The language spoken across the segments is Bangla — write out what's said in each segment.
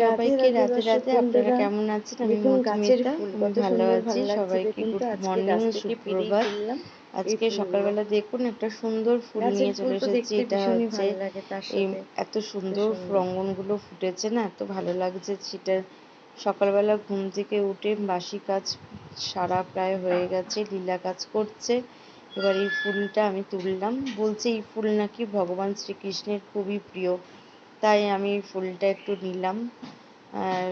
সবাইকে রাতে রাতে আপনারা কেমন আছেন? আমি মধুমিতা ভালো আছি। সবাইকে গুড মর্নিং সুপ্রভাত আজকে। সকালবেলা দেখুন একটা সুন্দর ফুল নিয়ে চলে এসেছি। এটা হচ্ছে এত সুন্দর। রঙ্গনগুলো ফুটেছে না? এত ভালো লাগছে সেটা সকালবেলা ঘুম থেকে উঠে বাসি কাজ সারা প্রায় হয়ে গেছে লীলা কাজ করছে। এবার এই ফুলটা আমি তুললাম। বলছে এই ফুল নাকি ভগবান শ্রীকৃষ্ণের খুবই প্রিয়। তাই আমি ফুলটা একটু নিলাম। আর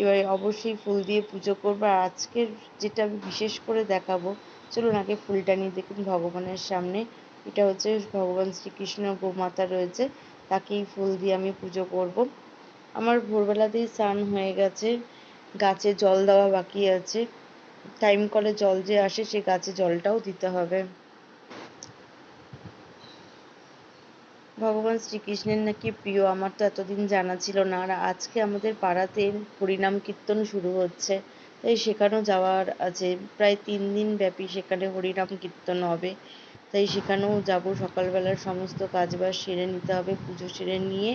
এবারে অবশ্যই ফুল দিয়ে পুজো করব। আর আজকের যেটা আমি বিশেষ করে দেখাবো, চলুন আগে ফুলটা নিয়ে দেখুন ভগবানের সামনে। এটা হচ্ছে ভগবান শ্রীকৃষ্ণ, গোমাতা রয়েছে, তাকেই ফুল দিয়ে আমি পুজো করব। আমার ভোরবেলাতেই স্নান হয়ে গেছে, গাছে জল দেওয়া বাকি আছে। টাইম কলে জল যে আসে, সে গাছে জলটাও দিতে হবে। ভগবান শ্রীকৃষ্ণের নাকি প্রিয়? আমার তো এতদিন জানা ছিল না। আর আজকে আমাদের পাড়াতে হরিনাম কীর্তন শুরু হচ্ছে। তাই সেখানেও যাওয়ার আছে। প্রায় তিন দিন ব্যাপী সেখানে হরিনাম কীর্তন হবে। তাই সেখানেও যাব সকালবেলার সমস্ত কাজ কাজবাজ সেরে নিতে হবে পুজো সেরে নিয়ে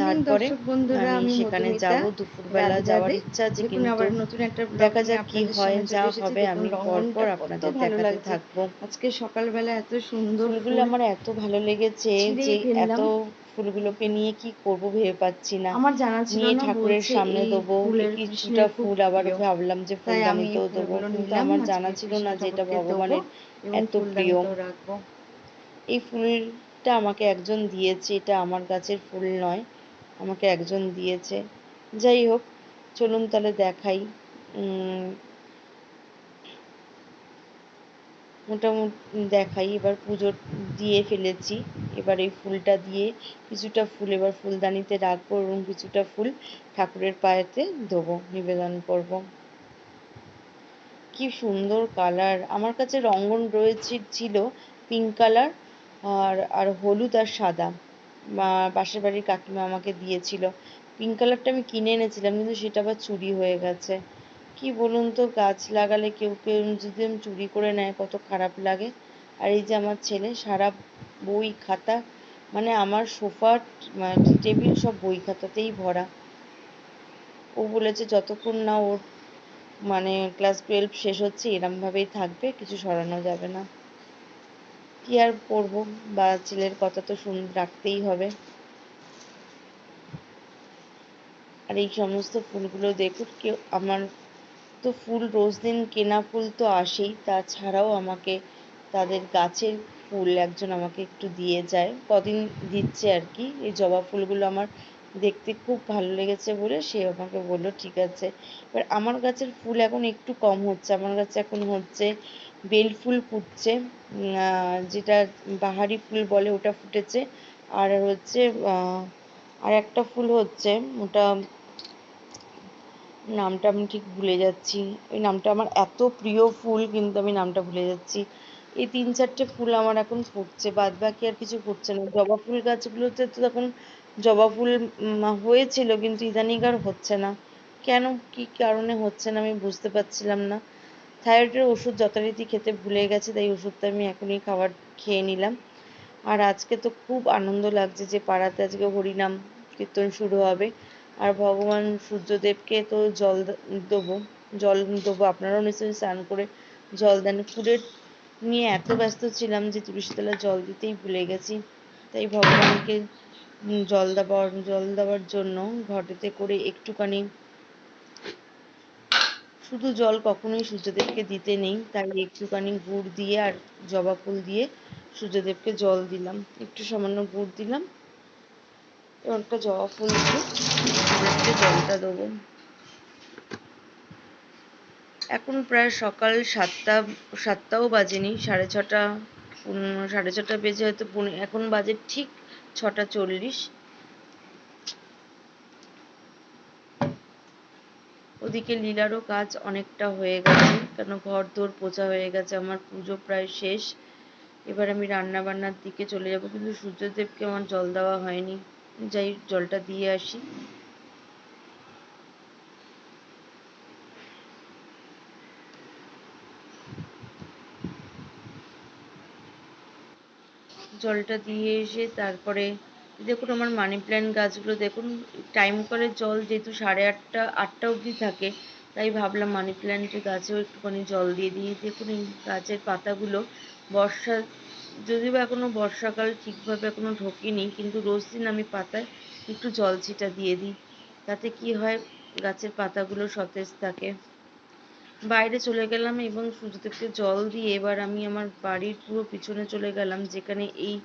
তারপরে বন্ধুরা আমি সেখানে যাব দুপুরবেলা যাওয়ার ইচ্ছা আছে কিন্তু আবার নতুন একটা দেখা যাক কি হয় যা হবে আমি পরপর আপনাদের দেখাতে থাকব। আজকে সকালবেলা এত সুন্দর ফুলগুলো আমার এত ভালো লেগেছে যে। এত ফুলগুলোকে নিয়ে কি করব ভেবে পাচ্ছি না। আমার জানা ছিল নিয়ে না ঠাকুরের সামনে দেবো কিছুটা ফুল আবার ভাবলাম যে তাই আমি ফুলদানিতেও দেবো কিন্তু আমার জানা ছিল না যে এটা ভগবানের এত প্রিয়। এই ফুলটা আমাকে একজন দিয়েছে এটা আমার গাছের ফুল নয় আমাকে একজন দিয়েছে। যাই হোক চলুন তাহলে দেখাই মোটামুটি দেখাই, এবার পুজো দিয়ে ফেলেছি। এবার এই ফুলটা দিয়ে কিছুটা ফুল, এবার ফুলদানিতে রাখব এবং কিছুটা ফুল ঠাকুরের পায়েতে দেবো নিবেদন করব। কি সুন্দর কালার! আমার কাছে রঙ্গন রয়েছে, ছিল পিঙ্ক কালার আর আর হলুদ আর সাদা। পাশের বাড়ির কাকিমা আমাকে দিয়েছিল। পিঙ্ক কালারটা আমি কিনে এনেছিলাম, কিন্তু সেটা আবার চুরি হয়ে গেছে। কি বলুন তো, গাছ লাগালে কেউ কেউ যদি চুরি করে নেয়, কত খারাপ লাগে। আর এই যে আমার ছেলে, সারা বই খাতা মানে আমার সোফা টেবিল সব বই খাতাতেই ভরা। ও বলেছে, যতক্ষণ না ওর মানে ক্লাস টুয়েলভ শেষ হচ্ছে এরম ভাবেই থাকবে, কিছু সরানো যাবে না। কি আর করব, বা ছেলের কথা তো শুন, রাখতেই হবে। আর এই সমস্ত ফুলগুলো দেখুন কেউ আমার তো ফুল, রোজ দিন কেনা ফুল তো আসেই। তাছাড়াও আমাকে তাদের গাছের ফুল একজন আমাকে একটু দিয়ে যায়। কদিন দিচ্ছে আর কি। এই জবা ফুলগুলো আমার দেখতে খুব ভালো লেগেছে বলে সে আমাকে বলল, ঠিক আছে। এবার আমার গাছের ফুল এখন একটু কম হচ্ছে। আমার গাছে এখন হচ্ছে বেল ফুল ফুটছে যেটা বাহারি ফুল বলে ওটা ফুটেছে। আর হচ্ছে আর একটা ফুল হচ্ছে, ওটা নামটা আমি ঠিক ভুলে যাচ্ছি। ওই নামটা আমার এত প্রিয় ফুল, কিন্তু আমি নামটা ভুলে যাচ্ছি। এই তিন চারটে ফুল আমার এখন ফুটছে বাদ বাকি আর কিছু ফুটছে না। জবা ফুল গাছগুলোতে তো তখন জবা ফুল হয়েছিল, কিন্তু ইদানিং আর হচ্ছে না। কেন? কি কারণে হচ্ছে না? আমি বুঝতে পারছিলাম না। থাইরয়েডের ওষুধ যথারীতি খেতে ভুলে গেছে, তাই ওষুধটা আমি এখনই খাবার খেয়ে নিলাম। আর আজকে তো খুব আনন্দ লাগছে যে পাড়াতে আজকে হরিনাম কীর্তন শুরু হবে। আর ভগবান সূর্যদেবকে তো জল দেবো জল দেবো। আপনারাও নিশ্চয়ই স্নান করে জল দেন। ফুলের নিয়ে এত ব্যস্ত ছিলাম যে তুলসী তলায় জল দিতেই ভুলে গেছি। তাই ভগবানকে জল দেওয়ার জল দেওয়ার জন্য ঘটেতে করে একটুখানি শুধু জল কখনোই সূর্যদেবকে দিতে নেই। তাই একটুখানি গুড় দিয়ে আর জবা ফুল দিয়ে সূর্যদেবকে জল দিলাম। একটু সামান্য গুড় দিলাম। এবার একটা জবা ফুল দিয়ে সূর্যদেবকে জলটা দেবো। এখন প্রায় সকাল সাতটা, সাতটাও বাজেনি, সাড়ে ছটা সাড়ে ছটা বেজে হয়তো এখন বাজে ঠিক ছটা চল্লিশ। ওদিকে লীলারও কাজ অনেকটা হয়ে গেছে, কেন ঘর দোর পোছা হয়ে গেছে, আমার পুজো প্রায় শেষ। এবার আমি রান্না বান্নার দিকে চলে যাব, কিন্তু সূর্যদেবকে আমার জল দেওয়া হয়নি। যাই জলটা দিয়ে আসি। জলটা দিয়ে এসে তারপরে দেখুন আমার মানি প্ল্যান্ট গাছগুলো, দেখুন টাইম করে জল যেহেতু সাড়ে আটটা আটটা অবধি থাকে, তাই ভাবলাম মানি প্ল্যান্টের গাছেও একটুখানি জল দিয়ে দিই। দেখুন এই গাছের পাতাগুলো বর্ষা, যদিও বা এখনও বর্ষাকাল ঠিকভাবে এখনও ঢোকেনি, কিন্তু রোজ দিন আমি পাতায় একটু জল ছিটা দিয়ে দিই, তাতে কি হয় গাছের পাতাগুলো সতেজ থাকে। বাইরে চলে গেলাম এবং সূর্যদেবকে জল দিয়ে এবার আমি আমার বাড়ির পুরো পিছনে চলে গেলাম, যেখানে এই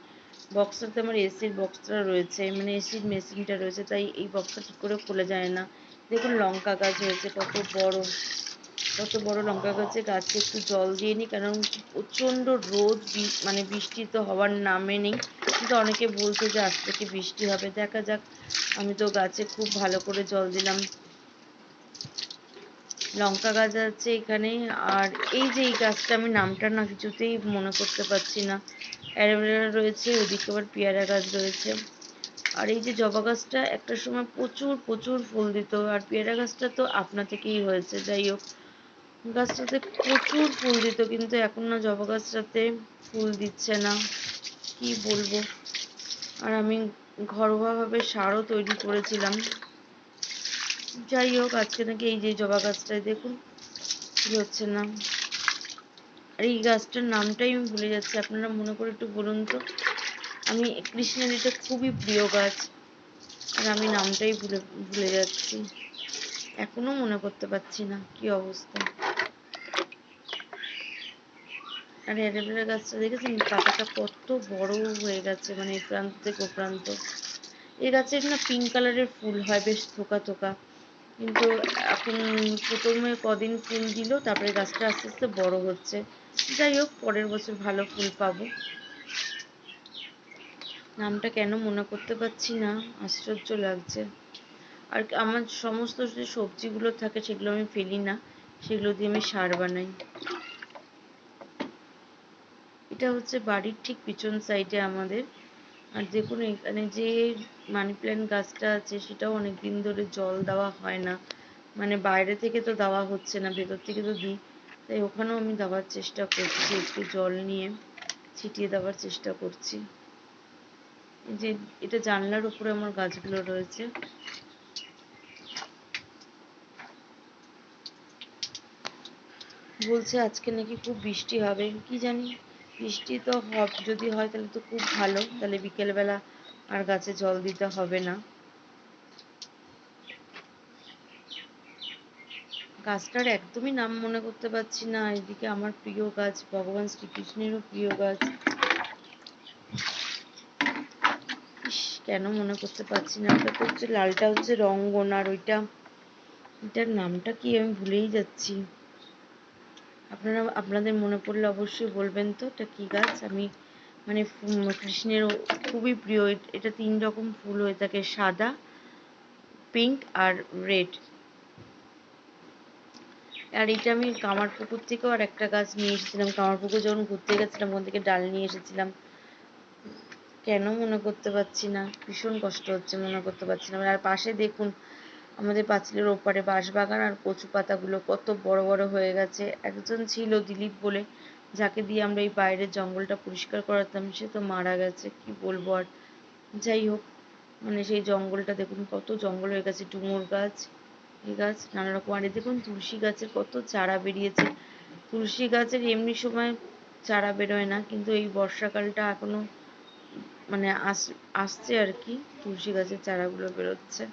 বক্সটাতে আমার এসির বক্সটা রয়েছে মানে এসির মেশিনটা রয়েছে, তাই এই বক্সটা ঠিক করে খোলা যায় না। দেখুন লঙ্কা গাছ হয়েছে কত বড় কত বড় লঙ্কা গাছে গাছে একটু জল দিয়ে নিই, কারণ প্রচণ্ড রোদ মানে বৃষ্টি তো হওয়ার নামে নেই, কিন্তু অনেকে বলছে যে আজ থেকে বৃষ্টি হবে, দেখা যাক। আমি তো গাছে খুব ভালো করে জল দিলাম। লঙ্কা গাছ আছে এখানে। আর এই যে এই গাছটা আমি নামটা না কিছুতেই মনে করতে পারছি না। অ্যালোভেরা রয়েছে, ওদিকে আবার পেয়ারা গাছ রয়েছে। আর এই যে জবা গাছটা, একটা সময় প্রচুর প্রচুর ফুল দিত। আর পেয়ারা গাছটা তো আপনা থেকেই হয়েছে, যাই হোক। গাছটাতে প্রচুর ফুল দিত, কিন্তু এখন না জবা গাছটাতে ফুল দিচ্ছে না। কি বলব? আর আমি ঘরোয়াভাবে সারও তৈরি করেছিলাম। যাই হোক, আজকে নাকি এই যে জবা গাছটায় দেখুন, কি হচ্ছে না আর এই গাছটার নামটাই আমি ভুলে যাচ্ছি, আপনারা মনে করে একটু বলুন তো। আমি কৃষ্ণের এটা খুবই প্রিয় গাছ, আর আমি নামটাই ভুলে ভুলে যাচ্ছি। এখনও মনে করতে পারছি না কি অবস্থা। আর অ্যালোভেরা গাছটা দেখেছেন? পাতাটা কত বড় হয়ে গেছে মানে এ প্রান্ত থেকে ও প্রান্ত এই গাছের না পিঙ্ক কালারের ফুল হয়, বেশ থোকা থোকা। কিন্তু এখন প্রথমে কদিন ফুল দিল, তারপরে গাছটা আস্তে আস্তে বড় হচ্ছে। যাই হোক, পরের বছর ভালো ফুল পাবো। নামটা কেন মনে করতে পারছি না, আশ্চর্য লাগছে। আর আমার সমস্ত যে সবজিগুলো থাকে, সেগুলো আমি ফেলি না, সেগুলো দিয়ে আমি সার বানাই। এটা হচ্ছে বাড়ির ঠিক পিছন সাইডে আমাদের আর দেখুন এখানে যে মানি প্ল্যান্ট গাছটা আছে সেটাও অনেক দিন ধরে জল দেওয়া হয় না। মানে বাইরে থেকে তো দেওয়া হচ্ছে না, ভেতর থেকে তো দিই। তাই ওখানেও আমি দেওয়ার চেষ্টা করছি, একটু জল নিয়ে ছিটিয়ে দেওয়ার চেষ্টা করছি। যে এটা জানলার উপরে আমার গাছগুলো রয়েছে। বলছে আজকে নাকি খুব বৃষ্টি হবে, কি জানি? বৃষ্টি তো যদি হয় তাহলে তো খুব ভালো। তাহলে বিকেলবেলা আর গাছে জল দিতে হবে না। গাছটার একদমই নাম মনে করতে পারছি না। এদিকে আমার প্রিয় গাছ, ভগবান শ্রীকৃষ্ণেরও প্রিয় গাছ। কেন মনে করতে পারছি না। ওটা তো হচ্ছে লালটা হচ্ছে রঙ্গন, আর ওইটা, এটার নামটা কি আমি ভুলেই যাচ্ছি। আপনারা, আপনাদের মনে পড়লে অবশ্যই বলবেন তো, এটা কি গাছ? আমি মানে কৃষ্ণের খুবই প্রিয় এটা তিন রকম ফুল হয়ে থাকে, সাদা পিঙ্ক আর রেড আর এটা আমি কামারপুকুর থেকেও আর একটা গাছ নিয়ে এসেছিলাম, কামারপুকুর যখন ঘুরতে গেছিলাম, ওখান থেকে ডাল নিয়ে এসেছিলাম। কেন মনে করতে পারছি না, ভীষণ কষ্ট হচ্ছে মনে করতে পারছি না, আর পাশে দেখুন আমাদের পাঁচিলের ওপারে বাঁশবাগান আর কচু পাতাগুলো কত বড় বড় হয়ে গেছে। একজন ছিল দিলীপ বলে, যাকে দিয়ে আমরা এই বাইরের জঙ্গলটা পরিষ্কার করাতাম, সে তো মারা গেছে, কি বলব আর। যাই হোক মানে সেই জঙ্গলটা দেখুন, কত জঙ্গল হয়ে গেছে, ডুমুর গাছ এই গাছ, নানা রকম। আর দেখুন, তুলসী গাছের কত চারা বেরিয়েছে। তুলসী গাছের এমনি সময় চারা বেরোয় না, কিন্তু এই বর্ষাকালটা এখনও মানে আস, আসছে আর কি, তুলসী গাছের চারাগুলো বেরোচ্ছে।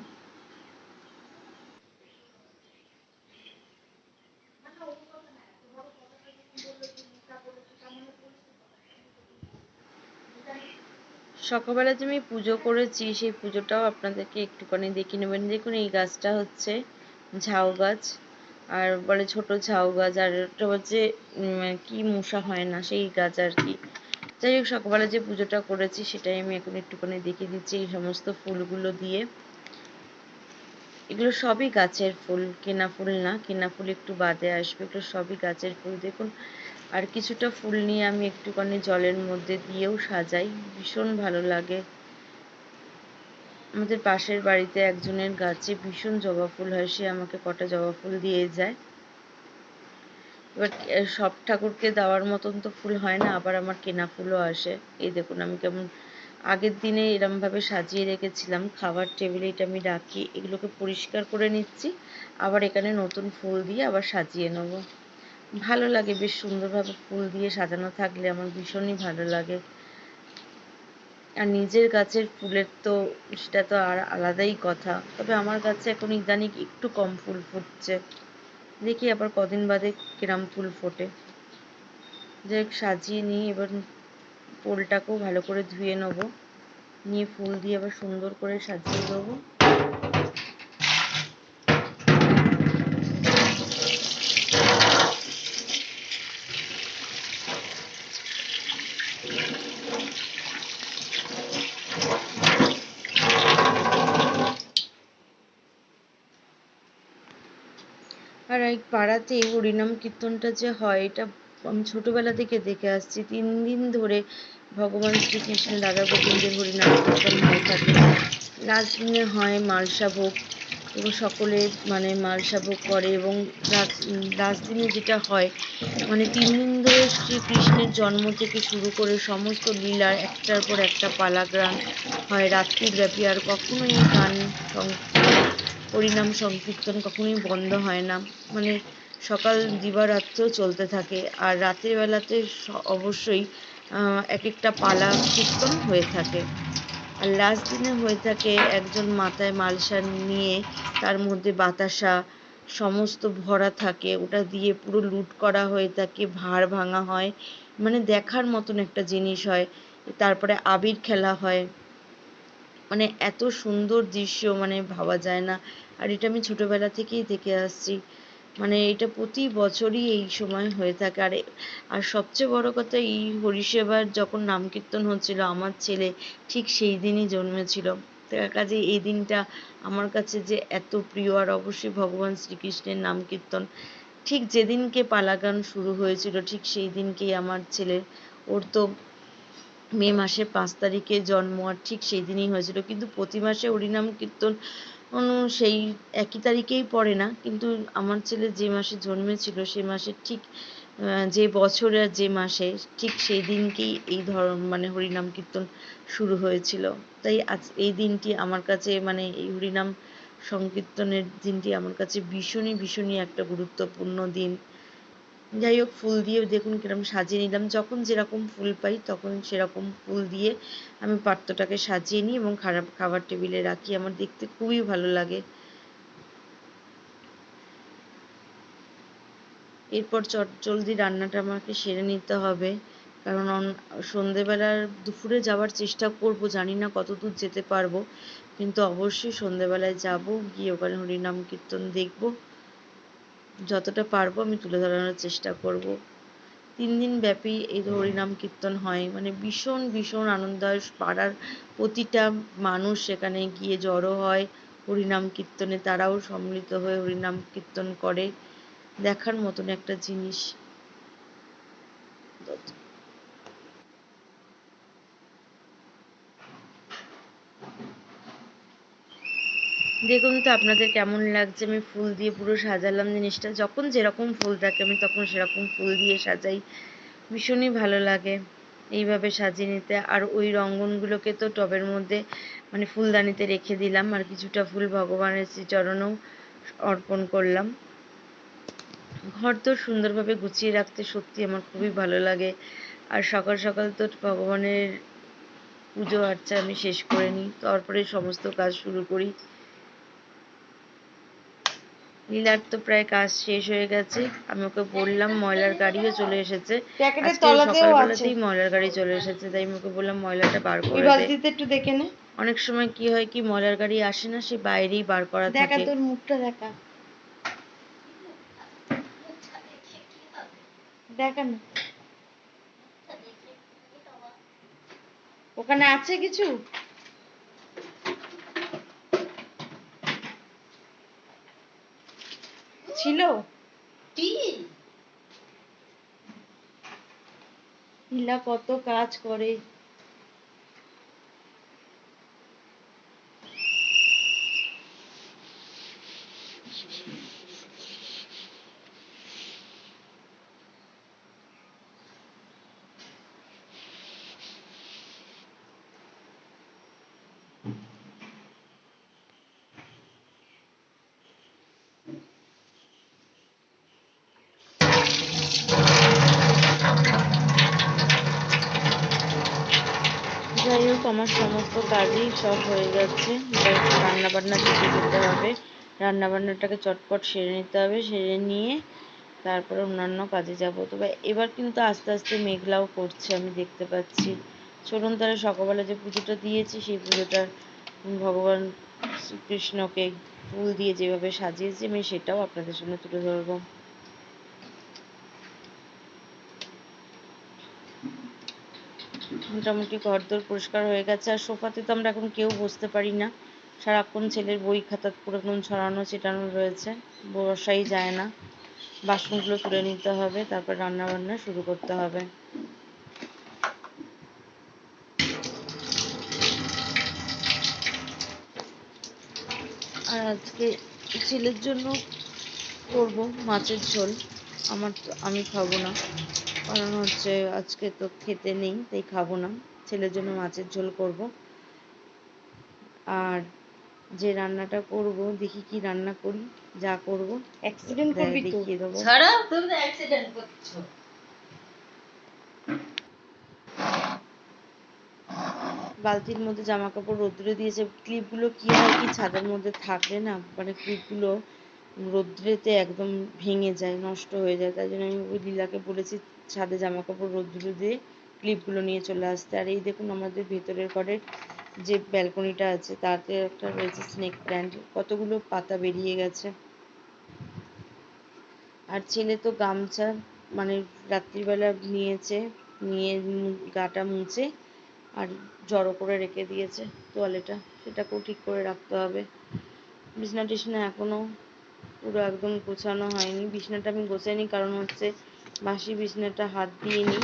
সকালবেলা যে আমি পুজো করেছি, সেই পুজোটাও আপনাদেরকে একটুখানি দেখিয়ে নেবেন। দেখুন, এই গাছটা হচ্ছে ঝাউ গাছ, আর বলে ছোট ঝাউ গাছ, আর ওটা হচ্ছে কি মশা হয় না, সেই গাছ আর কি। যাই হোক, সকালবেলা যে পুজোটা করেছি, সেটাই আমি এখন একটুখানি দেখিয়ে দিচ্ছি এই সমস্ত ফুলগুলো দিয়ে। এগুলো সবই গাছের ফুল, কেনা ফুল না, কেনা ফুল একটু বাদে আসবে, এগুলো সবই গাছের ফুল। দেখুন আর কিছুটা ফুল নিয়ে আমি একটুখানি জলের মধ্যে দিয়েও সাজাই। ভীষণ ভালো লাগে। আমাদের পাশের বাড়িতে একজনের গাছে ভীষণ জবা ফুল হয়, সে আমাকে কটা জবা ফুল দিয়ে যায়। এবার সব ঠাকুরকে দেওয়ার মতন তো ফুল হয় না, আবার আমার কেনা ফুলও আসে। এই দেখুন, আমি কেমন আগের দিনে এরমভাবে সাজিয়ে রেখেছিলাম। খাবার টেবিলে এটা আমি রাখি, এগুলোকে পরিষ্কার করে নিচ্ছি। আবার এখানে নতুন ফুল দিয়ে আবার সাজিয়ে নেব। ভালো লাগে, বেশ সুন্দরভাবে ফুল দিয়ে সাজানো থাকলে আমার ভীষণই ভালো লাগে। আর নিজের গাছের ফুলের তো সেটা তো আর আলাদাই কথা। তবে আমার গাছে এখন ইদানিং একটু কম ফুল ফুটছে। দেখি আবার কদিন বাদে কিরম ফুল ফোটে। হোক, সাজিয়ে নিই এবার পোলটাকেও ভালো করে ধুয়ে নেব। নিয়ে ফুল দিয়ে আবার সুন্দর করে সাজিয়ে দেবো আর এই পাড়াতে হরিনাম কীর্তনটা যে হয়, এটা আমি ছোটবেলা থেকে দেখে আসছি। তিন দিন ধরে ভগবান শ্রীকৃষ্ণ রাধা গোবিন্দের হরিনাম কীর্তন হয়ে থাকে। লাস্ট দিনে হয় মালসা ভোগ, এবং সকলে মানে মালসা ভোগ করে, এবং লাস্ট দিনে যেটা হয় মানে তিন দিন ধরে শ্রীকৃষ্ণের জন্ম থেকে শুরু করে সমস্ত লীলার একটার পর একটা পালাগ্রাম হয়, রাত্রিব্যাপী, আর কখনোই গান হরিনাম সংকীর্তন কখনোই বন্ধ হয় না। মানে সকাল দিবারাত্র চলতে থাকে আর রাতের বেলাতে অবশ্যই এক একটা পালা কীর্তন হয়ে থাকে। আর লাস্ট দিনে হয়ে থাকে একজন মাথায় মালসা নিয়ে তার মধ্যে বাতাসা, সমস্ত ভরা থাকে। ওটা দিয়ে পুরো লুট করা হয়ে থাকে ভাঁড় ভাঙা হয়। মানে দেখার মতন একটা জিনিস হয়। তারপরে আবির খেলা হয়। মানে এত সুন্দর দৃশ্য মানে ভাবা যায় না। আর এটা আমি ছোটবেলা থেকেই দেখে আসছি। মানে এটা প্রতি বছরই এই সময় হয়ে থাকে। আর আর সবচেয়ে বড় কথা এই হরিসেবার যখন নাম কীর্তন হচ্ছিল, আমার ছেলে ঠিক সেই দিনই জন্মেছিল। কাজে এই দিনটা আমার কাছে যে এত প্রিয়, আর অবশ্যই ভগবান শ্রীকৃষ্ণের নাম কীর্তন ঠিক যেদিনকে পালা গান শুরু হয়েছিল, ঠিক সেই দিনকেই আমার ছেলের ওর তো মে মাসের পাঁচ তারিখে জন্ম, আর ঠিক সেই দিনই হয়েছিল। কিন্তু প্রতি মাসে হরিনাম কীর্তন সেই একই তারিখেই পড়ে না। কিন্তু আমার ছেলে যে মাসে জন্মেছিল, সে মাসে ঠিক যে বছরে আর যে মাসে, ঠিক সেই দিনকেই এই ধর মানে হরিনাম কীর্তন শুরু হয়েছিল। তাই আজ এই দিনটি আমার কাছে মানে এই হরিনাম সংকীর্তনের দিনটি আমার কাছে ভীষণই ভীষণই একটা গুরুত্বপূর্ণ দিন। যাই হোক, ফুল দিয়ে দেখুন কিরম সাজিয়ে নিলাম। যখন যেরকম ফুল পাই তখন সেরকম ফুল দিয়ে আমি পাত্রটাকে সাজিয়ে নিই এবং খারাপ খাবার টেবিলে রাখি। আমার দেখতে খুবই ভালো লাগে। এরপর চট জলদি রান্নাটা আমাকে সেরে নিতে হবে। কারণ সন্ধেবেলার দুপুরে যাওয়ার চেষ্টা করব, জানি না কত দূর যেতে পারব। কিন্তু অবশ্যই সন্ধেবেলায় যাব, গিয়ে ওখানে হরিনাম কীর্তন দেখব। যতটা পারব আমি তুলে ধরানোর চেষ্টা করব। তিন দিন ব্যাপী এই হরিনাম কীর্তন হয় মানে ভীষণ ভীষণ আনন্দ হয়। পাড়ার প্রতিটা মানুষ সেখানে গিয়ে জড়ো হয় হরিনাম কীর্তনে। তারাও সম্মিলিত হয়ে হরিনাম কীর্তন করে। দেখার মতন একটা জিনিস। দেখুন তো আপনাদের কেমন লাগছে? আমি ফুল দিয়ে পুরো সাজালাম জিনিসটা। যখন যেরকম ফুল থাকে, আমি তখন সেরকম ফুল দিয়ে সাজাই। ভীষণই ভালো লাগে এইভাবে সাজিয়ে নিতে। আর ওই রঙ্গনগুলোকে তো টবের মধ্যে মানে ফুলদানিতে রেখে দিলাম। আর কিছুটা ফুল ভগবানের শ্রীচরণেও অর্পণ করলাম। ঘর তো সুন্দরভাবে গুছিয়ে রাখতে সত্যি আমার খুবই ভালো লাগে। আর সকাল সকাল তো ভগবানের পুজো, আর্চা আমি শেষ করে নিই। তারপরে সমস্ত কাজ শুরু করি। লীলার তো প্রায় কাজ শেষ হয়ে গেছে। আমি ওকে বললাম ময়লার গাড়িও চলে এসেছে। আজকে সকালবেলাতেই ময়লার গাড়ি চলে এসেছে তাই আমি ওকে বললাম ময়লাটা বার করে দে। একটু দেখে নে। অনেক সময় কি হয় কি ময়লার গাড়ি আসে না সে বাইরেই বার করা থাকে। দেখা তোর মুখটা দেখা। দেখা না। ওখানে আছে কিছু? ছিল? ইলা কত কাজ করে হোক আমার সমস্ত কাজই সব হয়ে যাচ্ছে। এবার একটু রান্না বান্না দিকে যেতে হবে। রান্না বান্নাটাকে চটপট সেরে নিতে হবে। সেরে নিয়ে তারপরে অন্যান্য কাজে যাব। তবে এবার কিন্তু আস্তে আস্তে মেঘলাও করছে, আমি দেখতে পাচ্ছি। চলুন তাহলে সকালবেলা যে পুজোটা দিয়েছি, সেই পুজোটার ভগবান শ্রীকৃষ্ণকে ফুল দিয়ে যেভাবে সাজিয়েছি, আমি সেটাও আপনাদের সামনে তুলে ধরবো। মোটামুটি ঘরদোর পরিষ্কার হয়ে গেছে। আর সোফাতে তো আমরা এখন কেউ বসতে পারি না। সারাক্ষণ ছেলের বই খাতা পুরো একদম ছড়ানো, ছিটানো রয়েছে। বসাই যায় না। বাসনগুলো তুলে নিতে হবে, তারপর রান্না বান্না শুরু করতে হবে। আর আজকে ছেলের জন্য করব মাছের ঝোল। আমার আমি খাব না। কারণ হচ্ছে আজকে তো খেতে নেই তাই খাব না। ছেলের জন্য মাছের ঝোল করব। আর যে রান্নাটা করব দেখি কি রান্না করি যা করব অ্যাক্সিডেন্ট করবি তো। দেখিয়ে দেবো। ছাড়া তুমি তো অ্যাক্সিডেন্ট করছ। বালতির মধ্যে জামা কাপড় রোদ্রে দিয়েছে। ক্লিপগুলো কি হয় কি ছাদের মধ্যে থাকলে না মানে ক্লিপগুলো রোদ্রেতে একদম ভেঙে যায় নষ্ট হয়ে যায়। তাই জন্য আমি ওই লীলাকে বলেছি ছাদে জামা কাপড় রোদ্রে দিয়ে ক্লিপগুলো নিয়ে চলে আসতে। আর এই দেখুন আমাদের ভেতরের ঘরের যে ব্যালকনিটা আছে, তাতে একটা রয়েছে স্নেক প্ল্যান্ট। কতগুলো পাতা বেরিয়ে গেছে। আর ছেলে তো গামছা মানে রাত্রিবেলা নিয়েছে, নিয়ে গাটা মুছে আর জড়ো করে রেখে দিয়েছে তোয়ালেটা। সেটাকেও ঠিক করে রাখতে হবে। বিছনা টিছনা এখনও পুরো একদম গোছানো হয়নি। বিছনাটা আমি গোছাইনি, কারণ হচ্ছে বাসি বিছনাটা হাত দিয়ে নিই।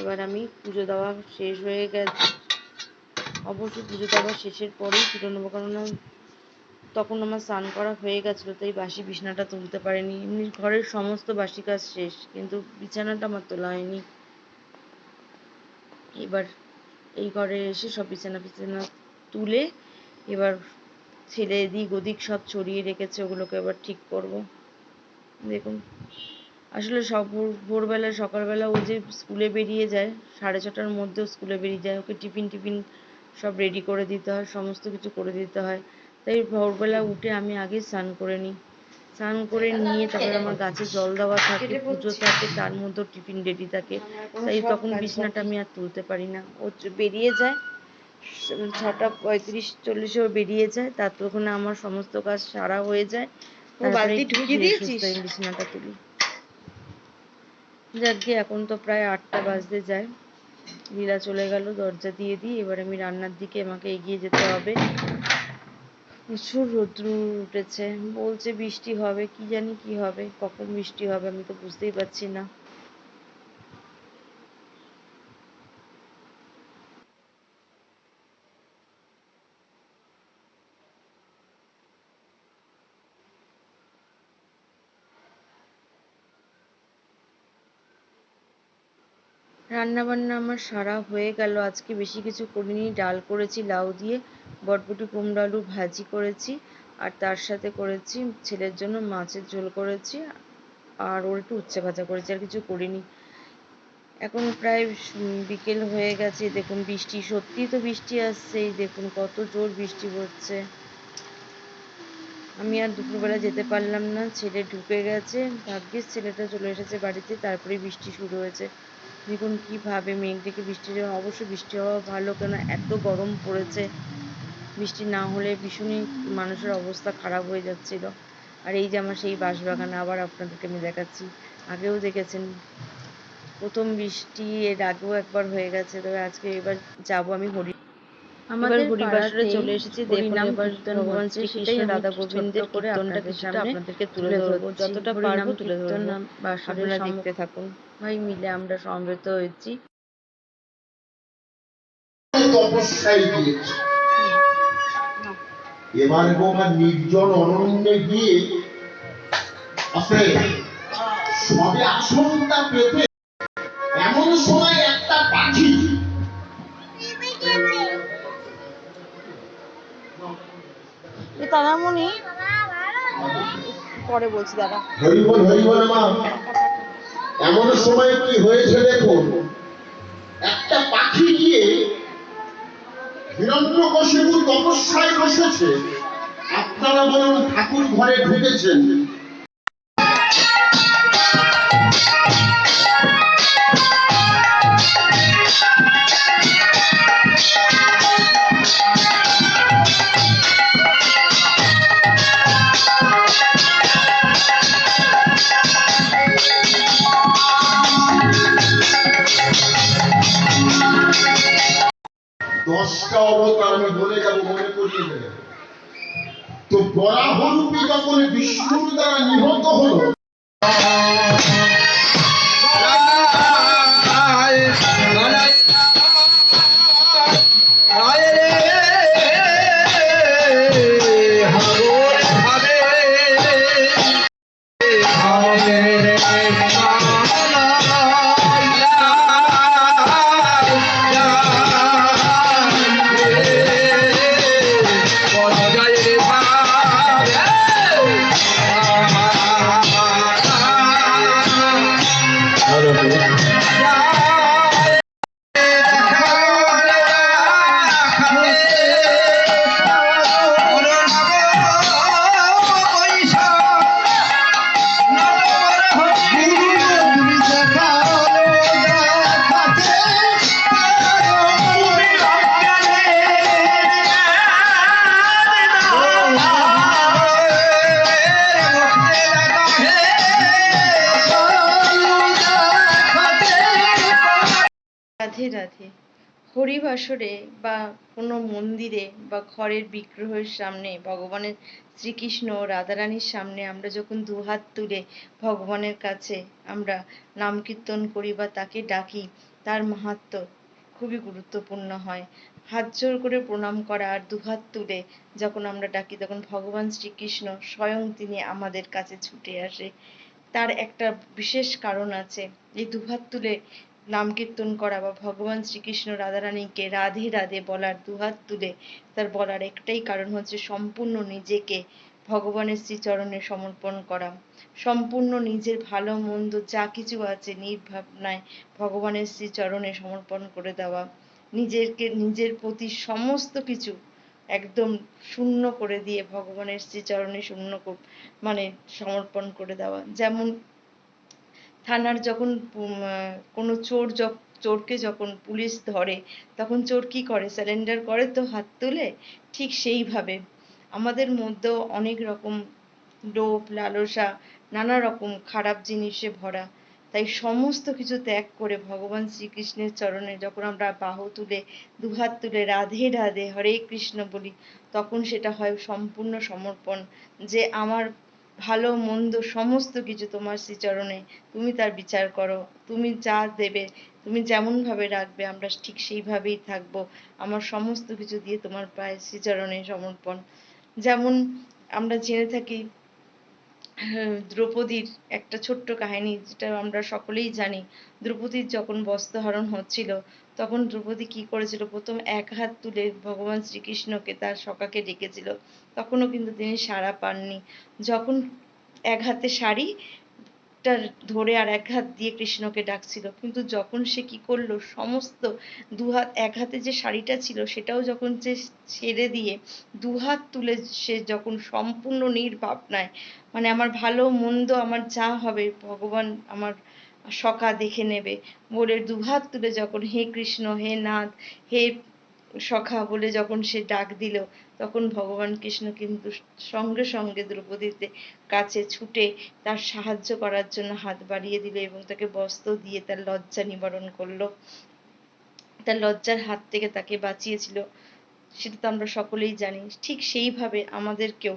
এবার আমি পুজো দেওয়া শেষ হয়ে গেছে। অবশ্যই পুজো দেওয়া শেষের পরেই তুলে নেব, কারণ তখন আমার স্নান করা হয়ে গেছিল, তাই বাসি বিছানাটা তুলতে পারিনি। এমনি ঘরের সমস্ত বাসি কাজ শেষ, কিন্তু বিছানাটা আমার তোলা হয়নি। এবার এই ঘরে এসে সব বিছানা বিছানা তুলে এবার ছেলে এদিক ওদিক সব ছড়িয়ে রেখেছে, ওগুলোকে এবার ঠিক করব। দেখুন। আসলে সব ভোর ভোরবেলা সকালবেলা ও যে স্কুলে বেরিয়ে যায় সাড়ে ছটার মধ্যেও স্কুলে বেরিয়ে যায় ওকে টিফিন টিফিন সব রেডি করে দিতে হয় সমস্ত কিছু করে দিতে হয়। তাই ভোরবেলা উঠে আমি আগে স্নান করে নিই। স্নান করে নিয়ে তারপরে আমার গাছে জল দেওয়া থাকে পুজো থাকে তার মধ্যেও টিফিন রেডি থাকে। তাই তখন বিছানাটা আমি আর তুলতে পারি না। ও বেরিয়ে যায় ছটা পঁয়ত্রিশ চল্লিশে ও বেরিয়ে যায় তার তখন আমার সমস্ত কাজ সারা হয়ে যায়। তারপরে বিছানাটা তুলি। যাকে এখন তো প্রায় আটটা বাজতে যায়। লীলা চলে গেল, দরজা দিয়ে দিই, এবার আমি রান্নার দিকে আমাকে এগিয়ে যেতে হবে। প্রচুর রৌদ্র উঠেছে, বলছে বৃষ্টি হবে, কি জানি কি হবে, কখন বৃষ্টি হবে আমি তো বুঝতেই পারছি না। রান্না বান্না আমার সারা হয়ে গেল। আজকে বেশি কিছু করিনি। ডাল করেছি, লাউ দিয়ে বরবটি কুমড়ো আলু ভাজি করেছি আর তার সাথে করেছি ছেলের জন্য মাছের ঝোল করেছি আর ওর একটু উচ্ছে ভাজা করেছি, আর কিছু করিনি। এখন প্রায় বিকেল হয়ে গেছে। দেখুন বৃষ্টি, সত্যিই তো বৃষ্টি আসছে। এই দেখুন কত জোর বৃষ্টি পড়ছে। আমি আর দুপুরবেলা যেতে পারলাম না। ছেলে ঢুকে গেছে। ভাগ্যিস ছেলেটা চলে এসেছে বাড়িতে। তারপরে বৃষ্টি শুরু হয়েছে। দেখুন কীভাবে মেঘ ডেকে বৃষ্টি অবশ্যই বৃষ্টি হওয়া ভালো কেন এত গরম পড়েছে। বৃষ্টি না হলে ভীষণই মানুষের অবস্থা খারাপ হয়ে যাচ্ছিল। আর এই যে আমার সেই বাঁশবাগান আবার আপনাদেরকে আমি দেখাচ্ছি। আগেও দেখেছেন। প্রথম বৃষ্টি এর আগেও একবার হয়ে গেছে। তবে আজকে এবার যাব আমি হরি আমাদের হরিবাসরে চলে এসেছি দেখুন এবার ভগবান শ্রীকৃষ্ণ রাধা গোবিন্দের করে আপনাদের সামনে আপনাদেরকে তুলে ধরবো। যতটা পারব তুলে ধরবো। আপনারা দেখতে থাকুন। ভাই মিলে আমরা সমবেত হয়েছি। তপস্যায় গিয়েছে এবার বোকা নির্জন অরণ্যে গিয়ে আসলে সবে আসনটা পেতে এমন সময় দাদামণি পরে বলছি দাদা। এমন সময় কি হয়েছে দেখুন, একটা পাখি গিয়ে হিরণ্যকশিপুর তপস্যায় বসেছে। আপনারা বলুন ঠাকুর ঘরে ঢুকেছেন। রাধে রাধে হরিবাসরে বা কোনো মন্দিরে বা ঘরের বিগ্রহের সামনে ভগবানের শ্রীকৃষ্ণ ও রাধারানীর সামনে আমরা যখন দুহাত তুলে ভগবানের কাছে আমরা নাম কীর্তন করি বা তাকে ডাকি, তার মাহাত্ম্য খুবই গুরুত্বপূর্ণ হয়। হাত জোর করে প্রণাম করা আর দুহাত তুলে যখন আমরা ডাকি, তখন ভগবান শ্রীকৃষ্ণ স্বয়ং তিনি আমাদের কাছে ছুটে আসে। তার একটা বিশেষ কারণ আছে, এই দুহাত তুলে নাম কীর্তন করা বা ভগবান শ্রীকৃষ্ণ রাধারানীকে রাধে রাধে বলার দুহাত তুলে তার বলার একটাই কারণ হচ্ছে সম্পূর্ণ নিজেকে ভগবানের শ্রীচরণে সমর্পণ করা। সম্পূর্ণ নিজের ভালো, মন্দ যা কিছু আছে নির্ভাবনায় ভগবানের শ্রীচরণে সমর্পণ করে দেওয়া। নিজেকে নিজের প্রতি সমস্ত কিছু একদম শূন্য করে দিয়ে ভগবানের শ্রীচরণে শূন্য মানে সমর্পণ করে দেওয়া। যেমন থানার যখন কোনো চোর চোরকে যখন পুলিশ ধরে, তখন চোর কি করে? সারেন্ডার করে তো হাত তুলে? ঠিক সেইভাবে। আমাদের মধ্যেও অনেক রকম লোভ, লালসা, নানা রকম খারাপ জিনিসে ভরা। তাই সমস্ত কিছু ত্যাগ করে ভগবান শ্রীকৃষ্ণের চরণে যখন আমরা বাহু তুলে, দুহাত তুলে রাধে রাধে, হরে কৃষ্ণ বলি, তখন সেটা হয় সম্পূর্ণ সমর্পণ। যে আমার ভালো মন্দ সমস্ত কিছু তোমার শ্রীচরণে। তুমি তার বিচার করো তুমি যা দেবে তুমি যেমন ভাবে রাখবে আমরা ঠিক সেইভাবেই থাকব। আমার সমস্ত কিছু দিয়ে তোমার পায়ে শ্রীচরণে সমর্পণ। যেমন আমরা জেনে থাকি হ্যাঁ, দ্রৌপদীর একটা ছোট্ট কাহিনী যেটা আমরা সকলেই জানি। দ্রৌপদীর যখন বস্ত্রহরণ হচ্ছিল তখন দ্রৌপদী কি করেছিল? প্রথম এক হাত তুলে ভগবান শ্রীকৃষ্ণকে তার সখাকে ডেকেছিল। তখনও কিন্তু তিনি সাড়া পাননি। যখন এক হাতে শাড়ি টা ধরে আর এক হাত দিয়ে কৃষ্ণকে ডাকছিল, কিন্তু যখন সে কি করল? সমস্ত দু হাত, এক হাতে যে শাড়িটা ছিল, সেটাও যখন সে ছেড়ে দিয়ে দু হাত তুলে সে যখন সম্পূর্ণ নির্ভাবনায় মানে আমার ভালো, মন্দ, আমার যা হবে, ভগবান আমার সখা দেখে নেবে। বলে দুহাত তুলে যখন হে কৃষ্ণ, হে নাথ, হে সখা বলে যখন সে ডাক দিল, তখন ভগবান কৃষ্ণ কিন্তু সঙ্গে সঙ্গে দ্রৌপদীতে কাছে ছুটে তার সাহায্য করার জন্য হাত বাড়িয়ে দিল এবং তাকে বস্ত্র দিয়ে তার লজ্জা নিবারণ করল। তার লজ্জার হাত থেকে তাকে বাঁচিয়েছিল, সেটা তো আমরা সকলেই জানি। ঠিক সেইভাবে আমাদেরকেও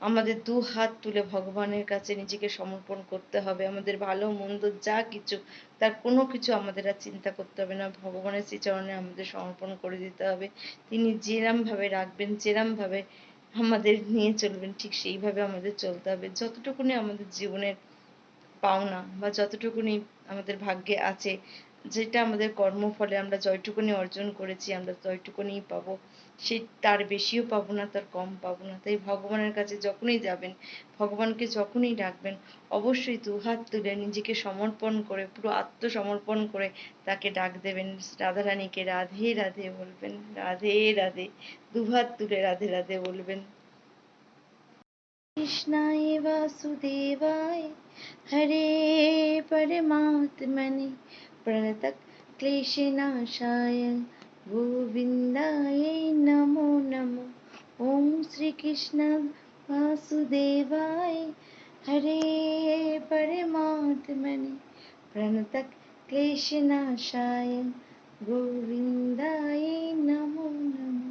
আমাদের দু হাত তুলে ভগবানের কাছে নিজেকে সমর্পণ করতে হবে, আমাদের ভালো, মন্দ যা কিছু, তার কোনো কিছু আমাদের আর চিন্তা করতে হবে না। ভগবানের শ্রীচরণে আমাদের সমর্পণ করে দিতে হবে। তিনি যেরম ভাবে রাখবেন যেরম ভাবে আমাদের নিয়ে চলবেন, ঠিক সেইভাবে আমাদের চলতে হবে। যতটুকুনি আমাদের জীবনের পাওনা বা যতটুকুনি আমাদের ভাগ্যে আছে, যেটা আমাদের কর্মফলে আমরা জয়টুকুনি অর্জন করেছি, আমরা জয়টুকুনিই পাবো। সে তার বেশিও পাবো না, তার কম পাবো না। তাই ভগবানের কাছে যখনই যাবেন, ভগবানকে যখনই ডাকবেন, অবশ্যই দুহাত তুলে নিজেকে সমর্পণ করে, পুরো আত্মসমর্পণ করে তাকে ডাক দেবেন। রাধারানীকে রাধে রাধে বলবেন, রাধে রাধে। দুহাত তুলে রাধে রাধে বলবেন। কৃষ্ণায় বাসুদেবায়, হরে পরমাত্মনে, প্রণতক गोविन्दाय नमो नमो। ॐ श्रीकृष्ण वासुदेवाय। हरे परमात्मने प्रणतक क्लेशनाशाय। गोविन्दाय नमो नमः।